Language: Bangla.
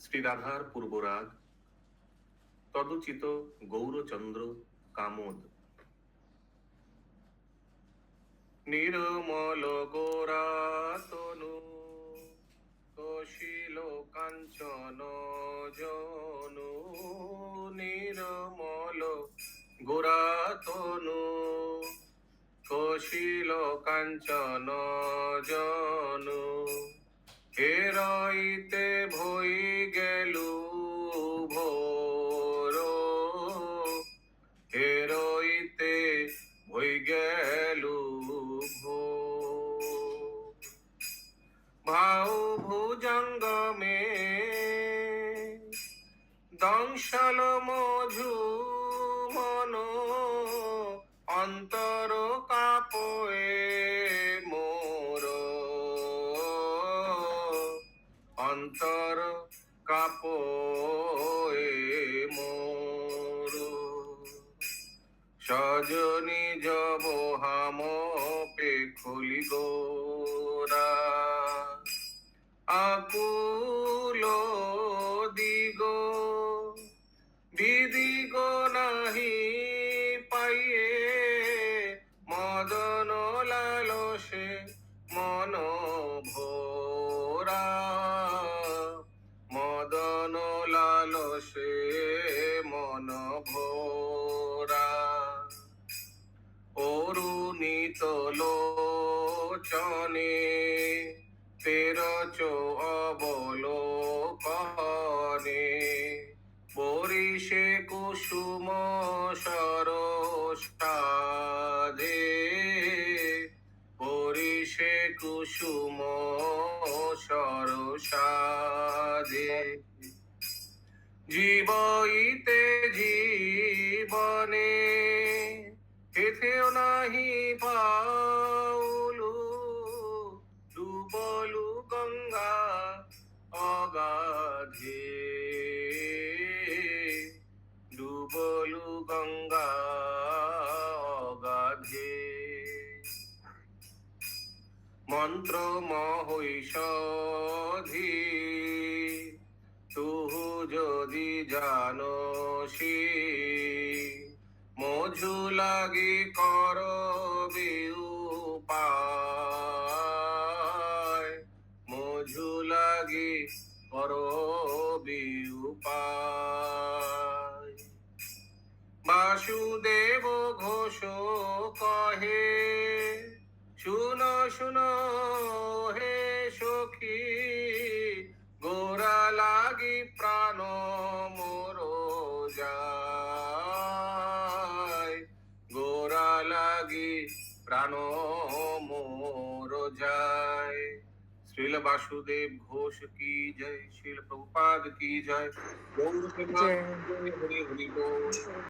শ্রীরাধার পূর্বরাগ, তদুচিত গৌরচন্দ্র কামোদ। নির্মল গোরাতনু, কশিল কাঞ্চন জনু, নিরমল গোরাতনু, কশিল কাঞ্চন জনু। হেরাইতে গেলু ভোর। হেরইতে গেলু ভোর। ভাও ভুজঙ্গমে দংশল মধু মন অন্তর কাপয়ে মোর। অন্তর কাপয়ে মোর। সজনি জব হাম পে খুলি গোরা। আকুল ভোরা। অরুণিত লোচনে তেরচ অবলোকনে। পরিষে কুসুম সরষ্টাধে পরিষে কুসুম সরসাধে জীবইতে জীবনে কেথেও নাহি পাউলু ডুবলু গঙ্গা অগাধে। ডুবলু গঙ্গা অগাধে। মন্ত্র মহৈষধি তুহু যদি জানসি মধু লাগি কর মধু লাগি কর বাসুদেব ঘোষ কহে, শুন শুন হে সখী, গোরা লাগি প্রাণ মোর যায়। লাগি প্রাণ মোর যায়। শ্রীল বাসুদেব ঘোষ কি জয়? শ্রীল প্রভুপাদ কি জয়? গৌর হরি হরি বল।